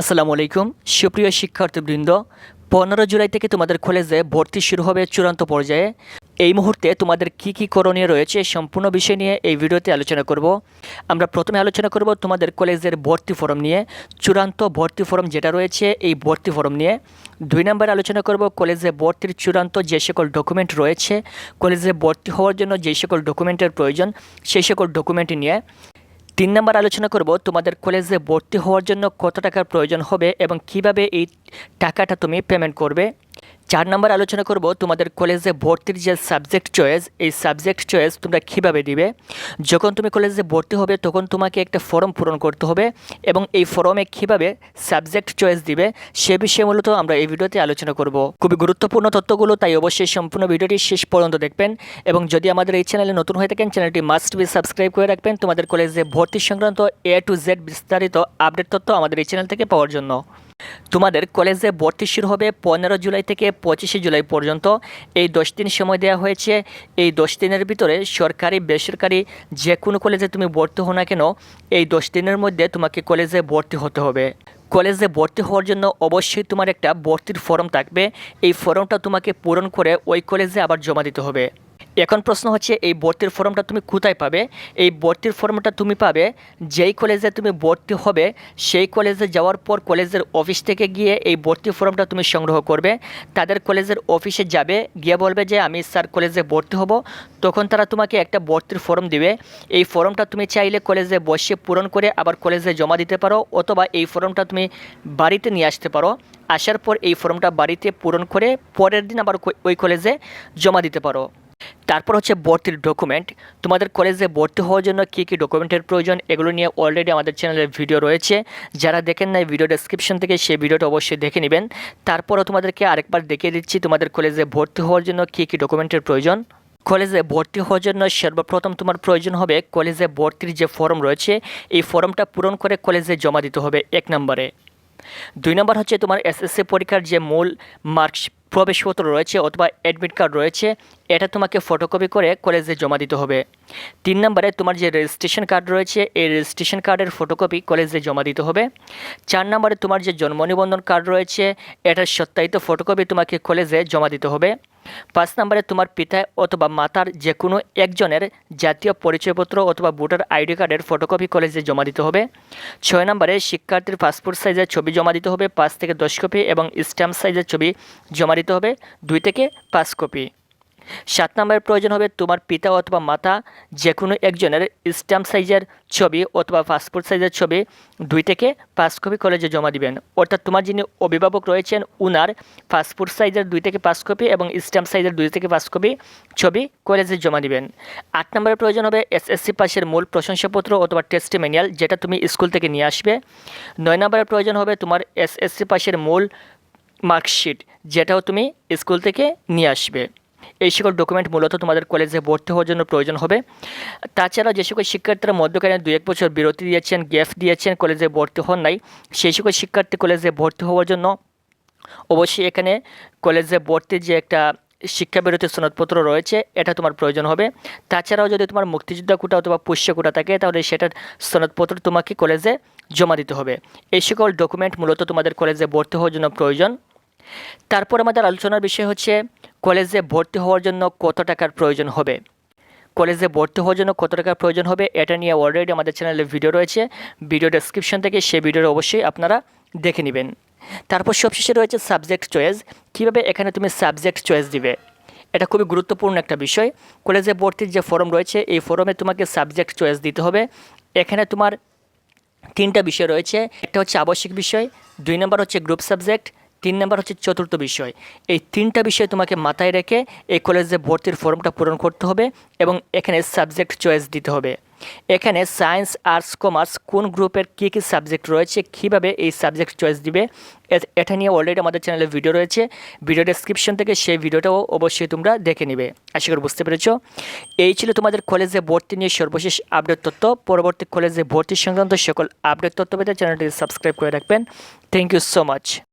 আসসালামু আলাইকুম। সুপ্রিয় শিক্ষার্থীবৃন্দ, পনেরো জুলাই থেকে তোমাদের কলেজে ভর্তি শুরু হবে চূড়ান্ত পর্যায়ে। এই মুহূর্তে তোমাদের কি কি করণীয় রয়েছে সম্পূর্ণ বিষয় নিয়ে এই ভিডিওতে আলোচনা করব। আমরা প্রথমে আলোচনা করব তোমাদের কলেজের ভর্তি ফর্ম নিয়ে, চূড়ান্ত ভর্তি ফর্ম যেটা রয়েছে এই ভর্তি ফর্ম নিয়ে। দুই নম্বরে আলোচনা করব কলেজে ভর্তির চূড়ান্ত যে সকল ডকুমেন্ট রয়েছে, কলেজে ভর্তি হওয়ার জন্য যে সকল ডকুমেন্টের প্রয়োজন, সেই সকল ডকুমেন্ট নিয়ে। তিন নম্বর আলোচনা করব, তোমাদের কলেজে ভর্তি হওয়ার জন্য কত টাকার প্রয়োজন হবে এবং কীভাবে এই টাকাটা তুমি পেমেন্ট করবে? চার নম্বর আলোচনা করব তোমাদের কলেজে ভর্তির যে সাবজেক্ট চয়েস এই সাবজেক্ট চয়েস তোমরা কীভাবে দিবে? যখন তুমি কলেজে ভর্তি হবে, তখন তোমাকে একটা ফর্ম পূরণ করতে হবে এবং এই ফর্মে কীভাবে সাবজেক্ট চয়েস দিবে, সে বিষয়ে মূলত আমরা এই ভিডিওতে আলোচনা করব। খুবই গুরুত্বপূর্ণ তথ্যগুলো, তাই অবশ্যই সম্পূর্ণ ভিডিওটি শেষ পর্যন্ত দেখবেন এবং যদি আমাদের এই চ্যানেলে নতুন হয়ে থাকেন চ্যানেলটি মাস্ট বি সাবস্ক্রাইব করে রাখবেন তোমাদের কলেজে ভর্তি সংক্রান্ত এ টু জেড বিস্তারিত আপডেট তথ্য আমাদের এই চ্যানেল থেকে পাওয়ার জন্য। তোমাদের কলেজে ভর্তি শুরু হবে পনেরো জুলাই থেকে পঁচিশে জুলাই পর্যন্ত এই দশ দিন সময় দেওয়া হয়েছে। এই দশ দিনের ভিতরে সরকারি, বেসরকারি যে কোনো কলেজে তুমি ভর্তি হও না কেন, এই দশ দিনের মধ্যে তোমাকে কলেজে ভর্তি হতে হবে। কলেজে ভর্তি হওয়ার জন্য অবশ্যই তোমার একটা ভর্তির ফর্ম থাকবে। এই ফর্মটা তোমাকে পূরণ করে ওই কলেজে আবার জমা দিতে হবে। এখন প্রশ্ন হচ্ছে, এই ভর্তির ফর্মটা তুমি কোথায় পাবে? এই ভর্তির ফর্মটা তুমি পাবে যেই কলেজে তুমি ভর্তি হবে, সেই কলেজে যাওয়ার পর কলেজের অফিস থেকে গিয়ে এই ভর্তি ফর্মটা তুমি সংগ্রহ করবে। তাদের কলেজের অফিসে যাবে, গিয়ে বলবে যে, আমি স্যার কলেজে ভর্তি হব। তখন তারা তোমাকে একটা ভর্তির ফর্ম দিবে। এই ফর্মটা তুমি চাইলে কলেজে বসে পূরণ করে আবার কলেজে জমা দিতে পারো অথবা এই ফর্মটা তুমি বাড়িতে নিয়ে আসতে পারো। আসার পর এই ফর্মটা বাড়িতে পূরণ করে পরের দিন আবার ওই কলেজে জমা দিতে পারো। তারপর হচ্ছে ভর্তির ডকুমেন্ট তোমাদের কলেজে ভর্তি হওয়ার জন্য কী কী ডকুমেন্টের প্রয়োজন, এগুলো নিয়ে অলরেডি আমাদের চ্যানেলের ভিডিও রয়েছে। যারা দেখেন নাই ভিডিও ডেসক্রিপশন থেকে, সেই ভিডিওটা অবশ্যই দেখে নেবেন। তারপরও তোমাদেরকে আরেকবার দেখিয়ে দিচ্ছি, তোমাদের কলেজে ভর্তি হওয়ার জন্য কী কী ডকুমেন্টের প্রয়োজন। কলেজে ভর্তি হওয়ার জন্য সর্বপ্রথম তোমার প্রয়োজন হবে কলেজে ভর্তির যে ফর্ম রয়েছে, এই ফর্মটা পূরণ করে কলেজে জমা দিতে হবে এক নম্বরে। দুই নম্বর হচ্ছে তোমার এসএসসি পরীক্ষার যে মূল মার্কস প্রবেশপত্র রয়েছে অথবা অ্যাডমিট কার্ড রয়েছে, এটা তোমাকে ফটোকপি করে কলেজে জমা দিতে হবে। তিন নম্বরে তোমার যে রেজিস্ট্রেশন কার্ড রয়েছে, এই রেজিস্ট্রেশন কার্ডের ফটোকপি কলেজে জমা দিতে হবে। চার নম্বরে তোমার যে জন্ম নিবন্ধন কার্ড রয়েছে, এটার সত্যায়িত ফটোকপি তোমাকে কলেজে জমা দিতে হবে। পাঁচ নম্বরে তোমার পিতা অথবা মাতার যে কোনো একজনের জাতীয় পরিচয়পত্র অথবা ভোটার আইডি কার্ডের ফটোকপি কলেজে জমা দিতে হবে। ছয় নম্বরে শিক্ষার্থীর পাসপোর্ট সাইজের ছবি জমা দিতে হবে, পাঁচ থেকে দশ কপি এবং স্ট্যাম্প সাইজের ছবি জমা দিতে হবে, দুই থেকে পাঁচ কপি সাত নম্বরের প্রয়োজন হবে তোমার পিতা অথবা মাতা যে কোনো একজনের স্ট্যাম্প সাইজের ছবি অথবা পাসপোর্ট সাইজের ছবি দুই থেকে পাঁচ কপি কলেজে জমা দিবেন। অর্থাৎ তোমার যিনি অভিভাবক রয়েছেন, উনার পাসপোর্ট সাইজের দুই থেকে পাঁচ কপি এবং স্ট্যাম্প সাইজের দুই থেকে পাঁচ কপি ছবি কলেজে জমা দিবেন। আট নম্বরের প্রয়োজন হবে এসএসসি পাশের মূল প্রশংসাপত্র অথবা টেস্টিমেনিয়াল যেটা তুমি স্কুল থেকে নিয়ে আসবে। নয় নম্বরের প্রয়োজন হবে তোমার এসএসসি পাশের মূল মার্কশিট যেটাও তুমি স্কুল থেকে নিয়ে আসবে। এই সকল ডকুমেন্ট মূলত তোমাদের কলেজে ভর্তি হওয়ার জন্য প্রয়োজন হবে। তাছাড়া যে সকল শিক্ষার্থীরা মধ্যখানে দু এক বছর বিরতি দিয়েছেন গ্যাপ দিয়েছেন কলেজে ভর্তি হন নাই, সেই সকল শিক্ষার্থী কলেজে ভর্তি হওয়ার জন্য অবশ্যই এখানে কলেজে ভর্তির যে একটা শিক্ষাবিরতি সনদপত্র রয়েছে, এটা তোমার প্রয়োজন হবে। তাছাড়াও যদি তোমার মুক্তিযোদ্ধা কোটা অথবা পুষ্য কোটা থাকে, তাহলে সেটার সনদপত্র তোমাকে কলেজে জমা দিতে হবে। এই সকল ডকুমেন্ট মূলত তোমাদের কলেজে ভর্তি হওয়ার জন্য প্রয়োজন। তারপর আমাদের আলোচনার বিষয় হচ্ছে কলেজে ভর্তি হওয়ার জন্য কত টাকার প্রয়োজন হবে? কলেজে ভর্তি হওয়ার জন্য কত টাকার প্রয়োজন হবে? এটা নিয়ে অলরেডি আমাদের চ্যানেলে ভিডিও রয়েছে। ভিডিও ডেসক্রিপশন থেকে সেই ভিডিওর অবশ্যই আপনারা দেখে নেবেন। তারপর সবশেষে রয়েছে সাবজেক্ট চয়েস কীভাবে এখানে তুমি সাবজেক্ট চয়েস দিবে? এটা খুবই গুরুত্বপূর্ণ একটা বিষয়। কলেজে ভর্তির যে ফর্ম রয়েছে, এই ফর্মে তোমাকে সাবজেক্ট চয়েস দিতে হবে। এখানে তোমার তিনটা বিষয় রয়েছে। একটা হচ্ছে আবশ্যিক বিষয়, দুই নম্বর হচ্ছে গ্রুপ সাবজেক্ট তিন নম্বর হচ্ছে চতুর্থ বিষয়। এই তিনটা বিষয় তোমাকে মাথায় রেখে এই কলেজে ভর্তির ফর্মটা পূরণ করতে হবে এবং এখানে সাবজেক্ট চয়েস দিতে হবে। এখানে সায়েন্স, আর্টস, কমার্স কোন গ্রুপের কী কী সাবজেক্ট রয়েছে, কীভাবে এই সাবজেক্ট চয়েস দিবে এটা নিয়ে অলরেডি আমাদের চ্যানেলে ভিডিও রয়েছে। ভিডিও ডেসক্রিপশন থেকে সেই ভিডিওটাও অবশ্যই তোমরা দেখে নিবে। আশা করি বুঝতে পেরেছ। এই ছিল তোমাদের কলেজে ভর্তি নিয়ে সর্বশেষ আপডেট তথ্য। পরবর্তী কলেজে ভর্তি সংক্রান্ত সকল আপডেট তথ্য পেতে চ্যানেলটি সাবস্ক্রাইব করে রাখবেন। Thank you so much